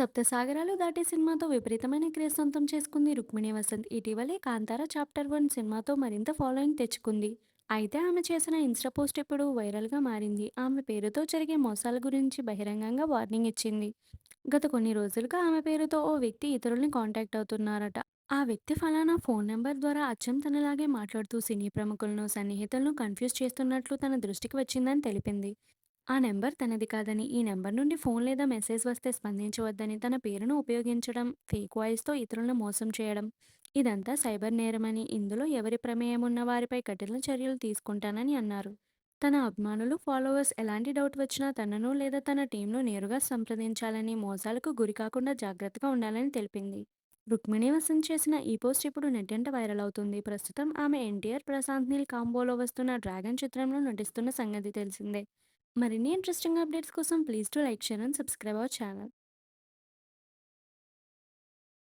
సప్తసాగరాలు దాటి సినిమాతో విపరీతమైన క్రేజ్ సొంతం చేసుకుంది రుక్మిణి వసంత్. ఇటీవలే కాంతార చాప్టర్ వన్ సినిమాతో మరింత ఫాలోయింగ్ తెచ్చుకుంది. అయితే ఆమె చేసిన ఇన్స్టా పోస్ట్ ఇప్పుడు వైరల్గా మారింది. ఆమె పేరుతో జరిగే మోసాల గురించి బహిరంగంగా వార్నింగ్ ఇచ్చింది. గత కొన్ని రోజులుగా ఆమె పేరుతో ఓ వ్యక్తి ఇతరుల్ని కాంటాక్ట్ అవుతున్నారట. ఆ వ్యక్తి ఫలానా ఫోన్ నెంబర్ ద్వారా అచ్చం తనలాగే మాట్లాడుతూ సినీ ప్రముఖులను సన్నిహితులను కన్ఫ్యూజ్ చేస్తున్నట్లు తన దృష్టికి వచ్చిందని తెలిపింది. ఆ నెంబర్ తనది కాదని, ఈ నెంబర్ నుండి ఫోన్ లేదా మెసేజ్ వస్తే స్పందించవద్దని, తన పేరును ఉపయోగించడం, ఫేక్ వాయిస్‌తో ఇతరులను మోసం చేయడం, ఇదంతా సైబర్ నేరమని, ఇందులో ఎవరి ప్రమేయం ఉన్న వారిపై కఠిన చర్యలు తీసుకుంటానని అన్నారు. తన అభిమానులు, ఫాలోవర్స్ ఎలాంటి డౌట్ వచ్చినా తనను లేదా తన టీమ్‌ను నేరుగా సంప్రదించాలని, మోసాలకు గురికాకుండా జాగ్రత్తగా ఉండాలని తెలిపింది. రుక్మిణి వసంత్ చేసిన ఈ పోస్ట్ ఇప్పుడు నెట్టింట వైరల్ అవుతుంది. ప్రస్తుతం ఆమె ఎన్టీఆర్, ప్రశాంత్ నీల్ కాంబోలో వస్తున్న 'డ్రాగన్' చిత్రంలో నటిస్తున్న సంగతి తెలిసిందే. మరిన్ని ఇంట్రెస్టింగ్ అప్డేట్స్ కోసం please to like, share and subscribe our channel.